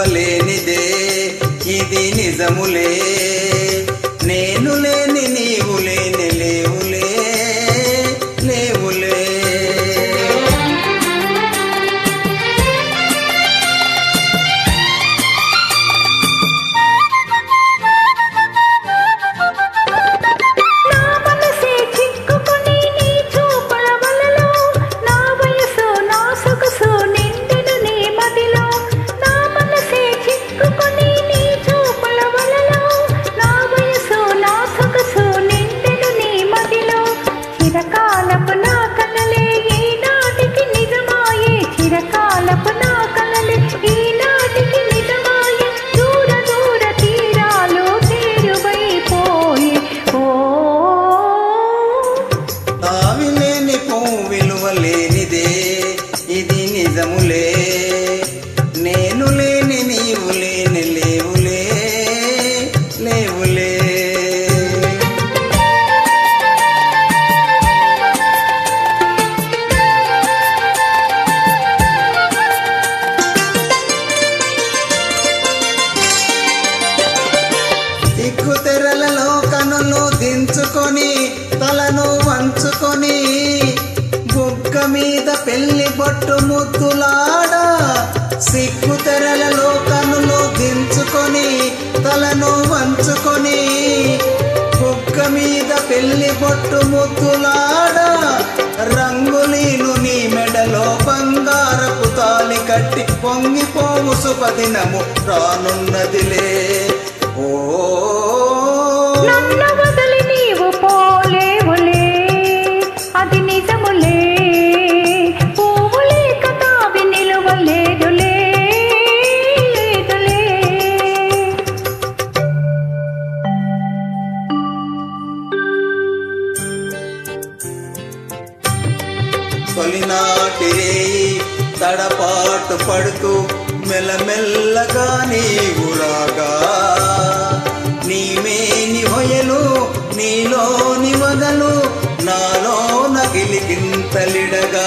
కొలవలేనిదే ఇది నిజములే. లేనిదే ఇది నిజములే. నేను లేని నీవు లేని లేవులే లేవులే. దిక్కు తెరలలో కనులు దించుకొని మీద పెళ్ళి బొట్టు ముద్దులాడ సిగ్గు తెరలలో కనులు దించుకొని తలను వంచుకొని బుగ్గ మీద పెళ్ళి బొట్టు ముద్దులాడ రంగులీను నీ మెడలో బంగారపు తాలి కట్టి పొంగిపోవు సుపదినము రానున్నదిలే. ఓ తొలినాటి తడపాటు పడుతూ మెల్లమెల్లగా నీవు రాగా. నీమేని హొయలు నీలోని వదలు నాలో నగిలిగింతలిడగా